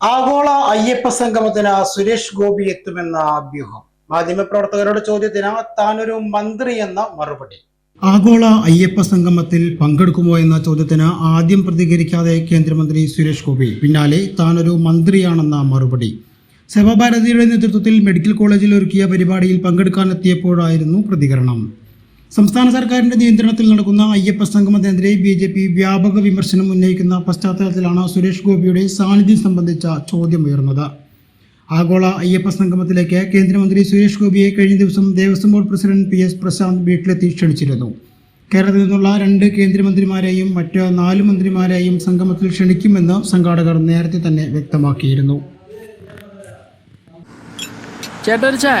ആഗോള അയ്യപ്പ സംഗമത്തിന് സുരേഷ് ഗോപി എത്തുമെന്ന അഭ്യൂഹം. മാധ്യമപ്രവർത്തകരുടെ ചോദ്യത്തിന് താനൊരു മന്ത്രി എന്ന മറുപടി. ആഗോള അയ്യപ്പ സംഗമത്തിൽ പങ്കെടുക്കുമോ എന്ന ചോദ്യത്തിന് ആദ്യം പ്രതികരിക്കാതെ കേന്ദ്രമന്ത്രി സുരേഷ് ഗോപി. പിന്നാലെ താനൊരു മന്ത്രിയാണെന്ന മറുപടി. സേവാഭാരതിയുടെ നേതൃത്വത്തിൽ മെഡിക്കൽ കോളേജിൽ ഒരുക്കിയ പരിപാടിയിൽ പങ്കെടുക്കാനെത്തിയപ്പോഴായിരുന്നു പ്രതികരണം. സംസ്ഥാന സർക്കാരിന്റെ നിയന്ത്രണത്തിൽ നടക്കുന്ന അയ്യപ്പ സംഗമത്തിനെതിരെ ബി ജെ പി വ്യാപക വിമർശനം ഉന്നയിക്കുന്ന പശ്ചാത്തലത്തിലാണ് സുരേഷ് ഗോപിയുടെ സാന്നിധ്യം സംബന്ധിച്ച ചോദ്യം ഉയർന്നത്. ആഗോള അയ്യപ്പ സംഗമത്തിലേക്ക് കേന്ദ്രമന്ത്രി സുരേഷ് ഗോപിയെ കഴിഞ്ഞ ദിവസം Devaswom board president P S Prashanth വീട്ടിലെത്തി ക്ഷണിച്ചിരുന്നു. കേരളത്തിൽ നിന്നുള്ള രണ്ട് കേന്ദ്രമന്ത്രിമാരെയും മറ്റ് നാല് മന്ത്രിമാരെയും സംഗമത്തിൽ ക്ഷണിക്കുമെന്ന് സംഘാടകർ നേരത്തെ തന്നെ വ്യക്തമാക്കിയിരുന്നു. ചേട്ടാ ഒരു ചായ.